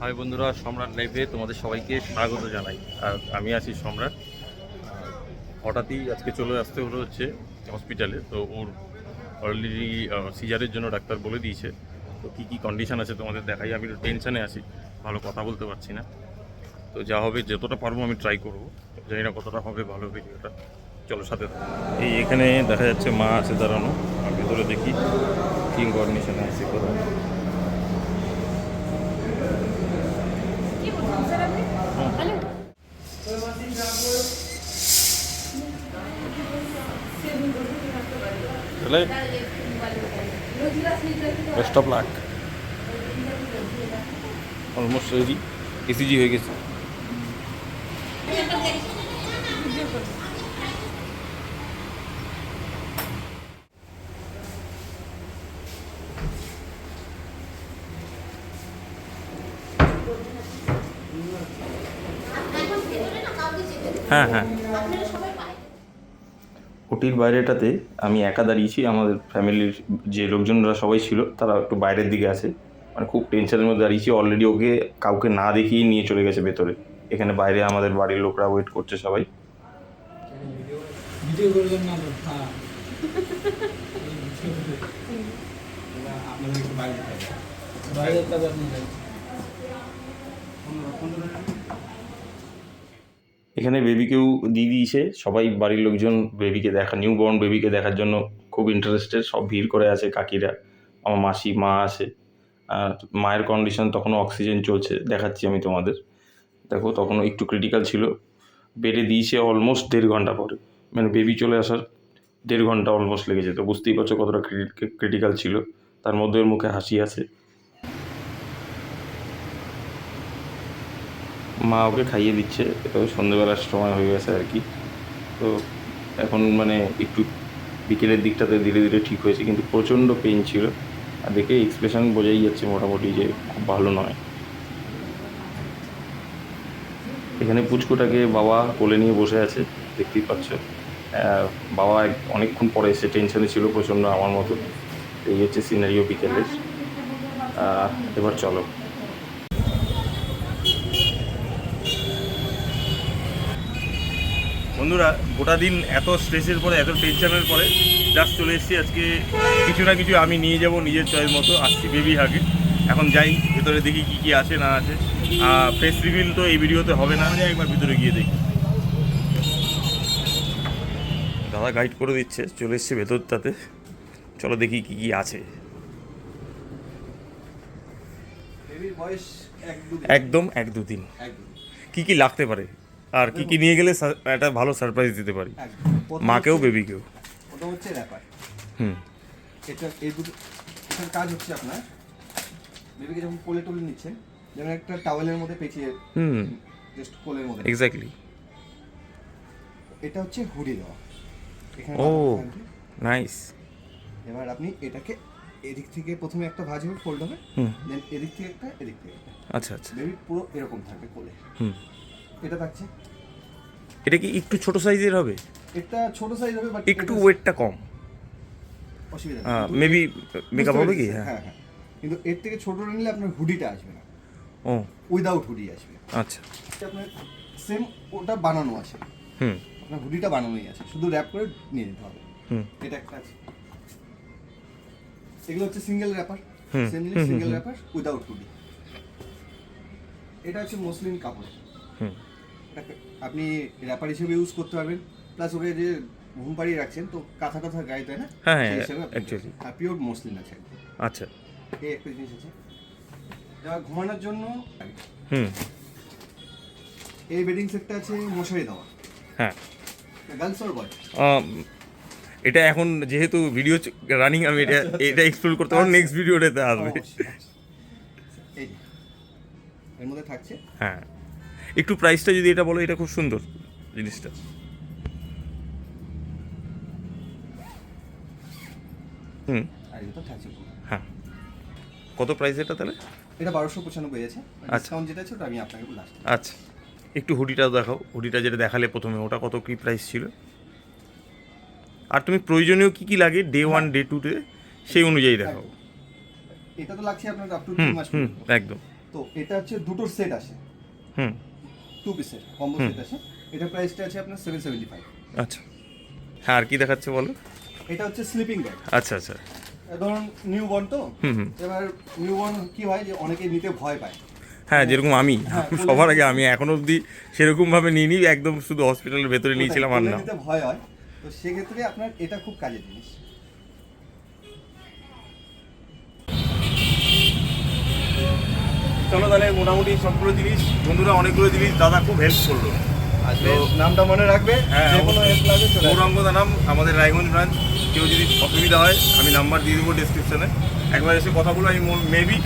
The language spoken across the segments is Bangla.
হাই বন্ধুরা, সম্রাট লাইভে তোমাদের সবাইকে স্বাগত জানাই। আর আমি আছি সম্রাট। হঠাৎই আজকে চলে আসতে হলো হচ্ছে হসপিটালে তো ওর অলরেডি সিজারের জন্য ডাক্তার বলে দিয়েছে। তো কী কী কন্ডিশান আছে তোমাদের দেখাই, আমি একটু টেনশানে আছি, ভালো কথা বলতে পারছি না। তো যা হবে, যতটা পারব আমি ট্রাই করব। জানি না কতটা হবে, ভালো ভিডিওটা। চলো সাথে এই এখানে দেখা যাচ্ছে মা আছে দাঁড়ানো, আর ভেতরে দেখি কী কন্ডিশনে আছে কোথাও কি বলছেন স্যার আপনি হ্যালো তাহলে best of luck. Almost ready. ACG হয়ে গেছে। হ্যাঁ হ্যাঁ। ওটির বাইরেটাতে আমি একা দাঁড়িয়েছি, আমাদের ফ্যামিলির যে লোকজনরা সবাই ছিল, তারা একটু বাইরের দিকে আছে। মানে খুব টেনশনের মধ্যে দাঁড়িয়েছি অলরেডি ওকে কাউকে না দেখিয়ে নিয়ে চলে গেছে ভেতরে। এখানে বাইরে আমাদের বাড়ির লোকরা ওয়েট করছে সবাই। হ্যাঁ। বাইরে থাকবে বাইরে কাজ আপনি এখানে বেবিকেও দিয়ে দিয়েছে সবাই বাড়ির লোকজন বেবিকে দেখা নিউ বর্ন বেবিকে দেখার জন্য খুব ইন্টারেস্টেড সব ভিড় করে আছে কাকিরা। আমার মাসি, মা আছে। আর মায়ের কন্ডিশন তখনও অক্সিজেন চলছে, দেখাচ্ছি আমি তোমাদের। দেখো, তখনও একটু ক্রিটিক্যাল ছিল। বেডে দিয়েছে অলমোস্ট দেড় ঘণ্টা পরে। মানে বেবি চলে আসার দেড় ঘণ্টা অলমোস্ট লেগেছে তো বুঝতেই পারছ কতটা ক্রিটিক্যাল ছিল। তার মধ্যে ওর মুখে হাসি আছে। মা ওকে খাইয়ে দিচ্ছে এটা সন্ধ্যেবেলার সময় হয়ে গেছে আর কি। তো এখন মানে একটু বিকেলের দিকটাতে ধীরে ধীরে ঠিক হয়েছে, কিন্তু প্রচণ্ড পেন ছিল। আর দেখে এক্সপ্রেশন বোঝাই যাচ্ছে মোটামুটি যে খুব ভালো নয়। এখানে পুচকুটাকে বাবা কোলে নিয়ে বসে আছে, দেখতেই পাচ্ছ। বাবা অনেকক্ষণ পরে এসে টেনশনে ছিল প্রচণ্ড আমার মতো। এই হচ্ছে সিনারিও বিকেলের। এবার চলো। বন্ধুরা গোটা দিন এত স্ট্রেসের পরে এত টেনশনের পরে জাস্ট চলে এসেছি আজকে। কিছু না কিছু আমি নিয়ে যাব নিজের চয়েস মতো আসছি বেবি হাগে এখন যাই ভেতরে দেখি কি কি আছে না আছে। ফেস রিভিল তো এই ভিডিওতে হবে না আমি একবার ভিতরে গিয়ে দেখি। দাদা গাইড করে দিচ্ছে চলে এসছে ভেতরটাতে। চলো দেখি কি কি আছে। একদম এক দু দিন একদম কি কি লাগতে পারে? আর কি কি নিয়ে গেলে একটা ভালো সারপ্রাইজ দিতে পারি। মাকেও বেবিকেও ওটা হচ্ছে ব্যাপার হুম। এটা এই দুটো এটার কাজ হচ্ছে আপনার বেবিকে যখন কোলে তুলে নিচ্ছেন যেমন একটা টাওয়েলের মধ্যে পেঁচিয়ে হুম। জাস্ট কোলের মধ্যে এক্স্যাক্টলি এটা হচ্ছে হুডি দেওয়া। এখানে ও নাইস এবার আপনি এটাকে এদিক থেকে প্রথমে একটা ভাঁজ হবে ফোল্ড হবে হুম। দেন এদিক থেকে একটা এদিক থেকে আচ্ছা আচ্ছা। বেবি পুরো এরকম থাকবে কোলে। হুম। এটা থাকছে। এটা কি একটু ছোট সাইজের হবে? এটা ছোট সাইজ হবে বাট একটু ওয়েটটা কম। অসুবিধা নেই। মেবি মেকআপ হবে কি? হ্যাঁ হ্যাঁ হ্যাঁ। কিন্তু এর থেকে ছোট নিলে আপনার হুডিটা আসবে না। ও। উইদাউট হুডি আসবে। আচ্ছা। আপনার সেম ওটা বানানো আছে। হুম। আপনার হুডিটা বানানোই আছে। শুধু র্যাপ করে নিয়ে নিতে হবে। হুম। এটা একটা আছে। এগুলো হচ্ছে single wrapper same single wrapper without hoodie এটা হচ্ছে মসলিন কাপড় এটাকে আপনি র্যাপার হিসেবে ইউজ করতে পারবেন। প্লাস ওকে যে ঘুম পাড়িয়ে রাখছেন তো কাঁথা কাঁথা গায়ে তাই না? হ্যাঁ, সেই হ্যাঁ, হিসেবে আপনি- আর পিওর মসলিন আছে আচ্ছা। এই একটা জিনিস আছে। এবার ঘুমানোর জন্য হুম। এই বেডিং সেটটা আছে মশারি দেওয়া। হ্যাঁ। গার্লস অর বয় এটা এখন যেহেতু ভিডিও রানিং আমি এটা এটা এক্সপ্লোর করতে পারব নেক্সট ভিডিওটাতে আসবে। এই এর মধ্যে থাকছে। হ্যাঁ। একটু প্রাইসটা যদি এটা বলো এটা খুব সুন্দর জিনিসটা। হুম। হ্যাঁ। কত প্রাইস এটা তাহলে? এটা বারোশো পঁচানব্বই আছে। আচ্ছা। ডিসকাউন্ট যেটা আছে ওটা আমি আপনাকে লাস্ট আচ্ছা। একটু হুডিটাও দেখাও। হুডিটা যেটা দেখালে প্রথমে ওটা কত কি প্রাইস ছিল? আর তুমি প্রয়োজনীয় কি কি লাগে ডে ওয়ান ডে টুতে সেই অনুযায়ী দেখাও। এটা তো লাগছে আপনার আপ টু মাস একদম। তো এটা হচ্ছে দুটোর সেট আসে। হুম। টু পিসের কম্বো সেট আসে এটা প্রাইসটা আছে আপনার সেভেন সেভেন্টি ফাইভ আচ্ছা। হ্যাঁ আর কি দেখাচ্ছে বলো? এটা হচ্ছে স্লিপিং ব্যাগ আচ্ছা আচ্ছা। ধরুন নিউ বর্ন তো এবার নিউ বর্ন কি হয় যে অনেকে নিতে ভয় পায়। হ্যাঁ যেরকম আমি। হ্যাঁ, সবার আগে আমি এখন অবধি সেরকমভাবে নিইনি একদম শুধু হসপিটালের ভেতরে নিয়েছিলাম আর না। ভয় হয় তো সেক্ষেত্রে আপনার এটা খুব কাজের জিনিস। চলো তাহলে মোটামুটি সবগুলো জিনিস বন্ধুরা অনেকগুলো জিনিস দাদা খুব হেল্প করল। আসবে নামটা মনে রাখবে? হ্যাঁ। গৌরাঙ্গদা নাম আমাদের রায়গঞ্জ ব্রাঞ্চ কেউ যদি অসুবিধা হয় আমি নাম্বার দিয়ে দেবো ডিসক্রিপশনে একবার এসে কথা বলো আমি মেবি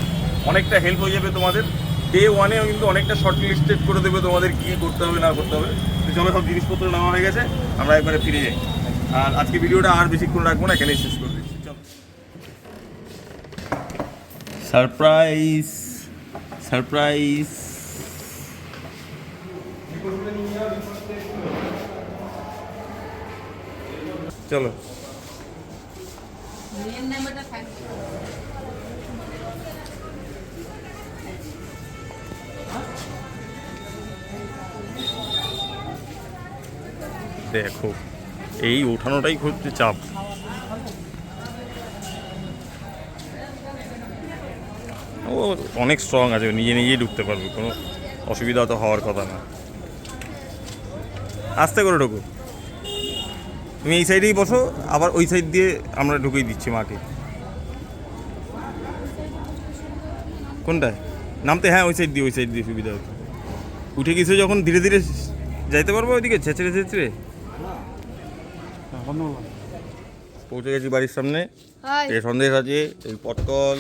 অনেকটা হেল্প হয়ে যাবে তোমাদের। ডে ওয়ানে কিন্তু অনেকটা শর্ট লিস্টেড করে দেবে তোমাদের কী করতে হবে না করতে হবে। তো চলো সব জিনিসপত্র নেওয়া হয়ে গেছে আমরা একবারে ফিরে যাই। আর আজকে ভিডিওটা আর বেশিক্ষণ রাখব না এখানেই শেষ করে দিচ্ছি। চলো। Surprise surprise. চলো। দেখো এই ওঠানোটাই খুব চাপ। ও অনেক স্ট্রং আছে ও নিজে নিজেই ঢুকতে পারবে কোনো অসুবিধা তো হওয়ার কথা না। আস্তে করে ঢোকো। তুমি এই সাইডেই বসো আবার ওই সাইড দিয়ে আমরা ঢুকিয়ে দিচ্ছি মাকে। কোনটায়? নামতে হ্যাঁ ওই সাইড দিয়ে ওই সাইড দিয়ে সুবিধা হচ্ছে। উঠে গেছে যখন ধীরে ধীরে যাইতে পারব ওইদিকে ছেঁচড়ে ছেঁচড়ে? পৌঁছে গেছি বাড়ির সামনে। সন্দেশ আছে এই পটকল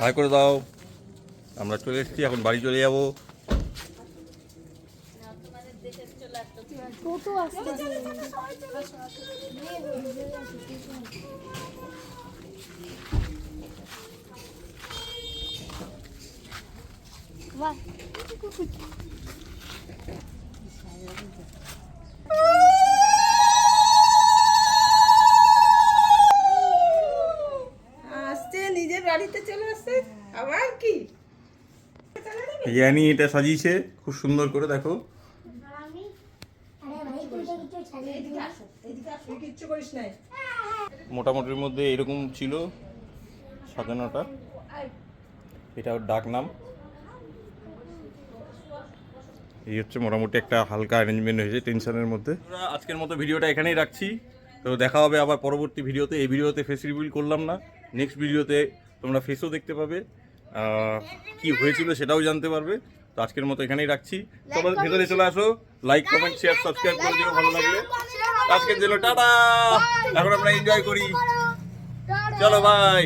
হাই করে দাও। আমরা চলে এসেছি এখন বাড়ি চলে যাব। বাহ আসছে নিজের বাড়িতে চলে আসছে? কি? এটা সাজিয়েছে, খুব সুন্দর করে, দেখো। মোটামুটির মধ্যে এরকম ছিল সাজানোটা। এটা ওর ডাক নাম। এই হচ্ছে মোটামুটি একটা হালকা অ্যারেঞ্জমেন্ট হয়েছে টেনশনের মধ্যে। আজকের মতো ভিডিওটা এখানেই রাখছি। তো দেখা হবে আবার পরবর্তী ভিডিওতে। এই ভিডিওতে ফেস রিভিল করলাম না। নেক্সট ভিডিওতে তোমরা ফেসও দেখতে পাবে। কি হয়েছিল সেটাও জানতে পারবে। তো আজকের মতো এখানেই রাখছি। তোমরা ভেতরে চলে আসো। লাইক কমেন্ট শেয়ার সাবস্ক্রাইব করে দিও ভালো লাগলে। আজকের জন্য টাটা। এখন আমরা এনজয় করি। চলো বাই